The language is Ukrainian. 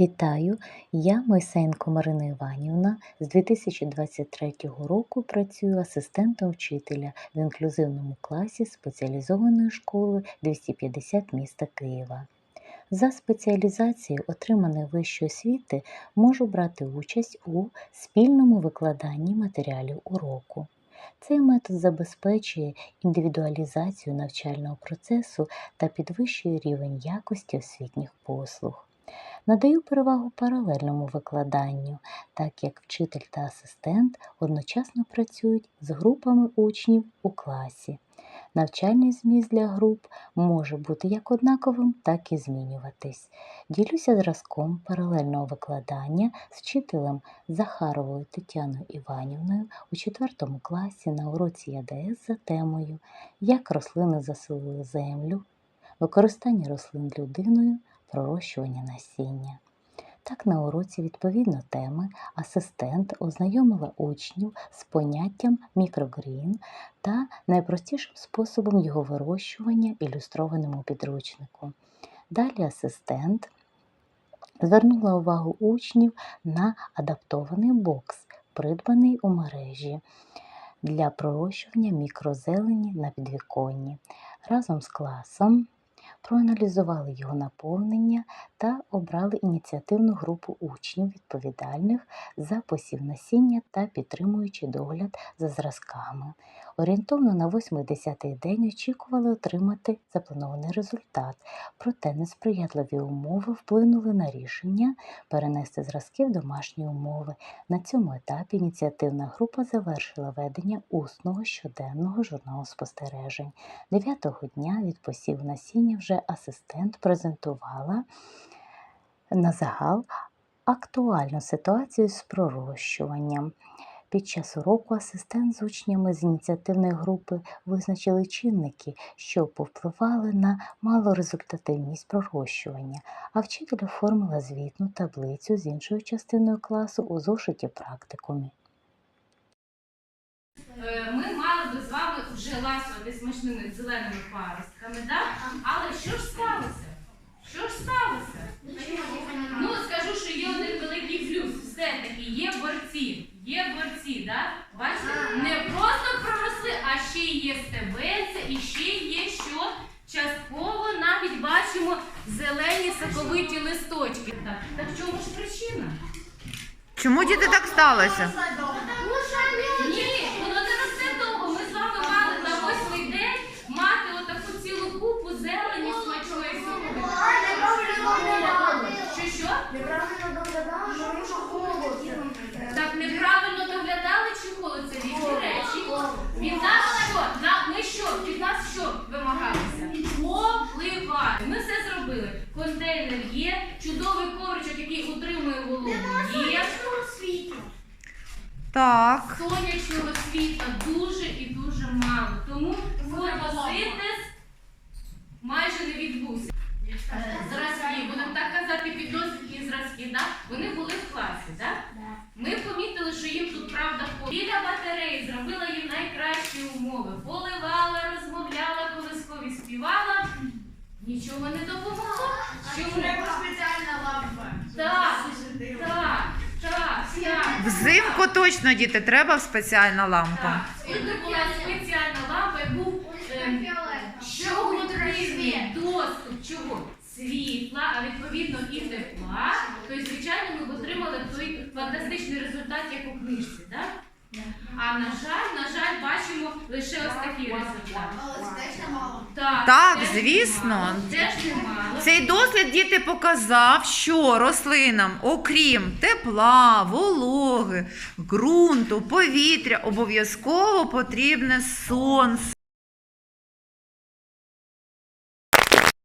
Вітаю! Я Мойсеєнко Марина Іванівна. З 2023 року працюю асистентом вчителя в інклюзивному класі спеціалізованої школи 250 міста Києва. За спеціалізацією отриманої вищої освіти можу брати участь у спільному викладанні матеріалів уроку. Цей метод забезпечує індивідуалізацію навчального процесу та підвищує рівень якості освітніх послуг. Надаю перевагу паралельному викладанню, так як вчитель та асистент одночасно працюють з групами учнів у класі. Навчальний зміст для груп може бути як однаковим, так і змінюватись. Ділюся зразком паралельного викладання з вчителем Захаровою Тетяною Іванівною у 4 класі на уроці ЯДС за темою Як рослини заселили землю, використання рослин людиною, пророщування насіння. Так, на уроці відповідно теми асистент ознайомила учнів з поняттям мікрогрін та найпростішим способом його вирощування ілюстрованим у підручнику. Далі асистент звернула увагу учнів на адаптований бокс, придбаний у мережі для пророщування мікрозелені на підвіконні. Разом з класом проаналізували його наповнення та обрали ініціативну групу учнів, відповідальних за посів насіння та підтримуючи догляд за зразками. Орієнтовно на 8-10 день очікували отримати запланований результат, проте несприятливі умови вплинули на рішення перенести зразки в домашні умови. На цьому етапі ініціативна група завершила ведення усного щоденного журналу спостережень. Дев'ятого дня від посіву насіння вже асистент презентувала на загал актуальну ситуацію з пророщуванням. Під час уроку асистент з учнями з ініціативної групи визначили чинники, що повпливали на малорезультативність пророщування, а вчитель оформила звітну таблицю з іншою частиною класу у зошиті практикумі. Е, Ми мали би з вами вже ласувати смачними зеленими паростками, так? Але що ж сталося? Що ж сталося? Ну, скажу, що є один великий плюс. Все-таки є борці. Є борці, так? Бачите? Не просто проросли, а ще й є і ще є що частково навіть бачимо зелені соковиті листочки. Так, так в чому ж причина? Чому діти так сталося? Ні, воно не росте довго. Ми з вами мали на восьмий день мати отаку цілу купу зелені смачної соковитої. Що що? Так неправильно доглядали чи холод? Це різні речі. Від нас що? На, ми що? Від нас що вимагалося? Попливати. Ми все зробили. Контейнер є, чудовий ковричок, який утримує вологу, є. Так. Сонячного світла дуже і дуже мало. Тому фотосинтез майже не відбувся. Е, Зразки, будемо так казати, піддослідні зразки, да? вони були в класі. Да? Ми помітили, що їм тут правда біля батареї зробила їм найкращі умови. Поливала, розмовляла, колискові співала. Нічого не допомогло. Чому? спеціальна лампа. Так, так, так, так. Взимку точно діти треба спеціальна лампа. Тут була спеціальна лампа, і був ем, доступ чого? Світла, а відповідно і тепла. Тобто, звичайно, ми б отримали той фантастичний результат, як у книжці, так? А на жаль, на жаль, бачимо лише ось такі результати. Але це теж немало. Так, Так, теж звісно. немало, Теж немало. Цей дослід діти показав, що рослинам, окрім тепла, вологи, ґрунту, повітря, обов'язково потрібне сонце.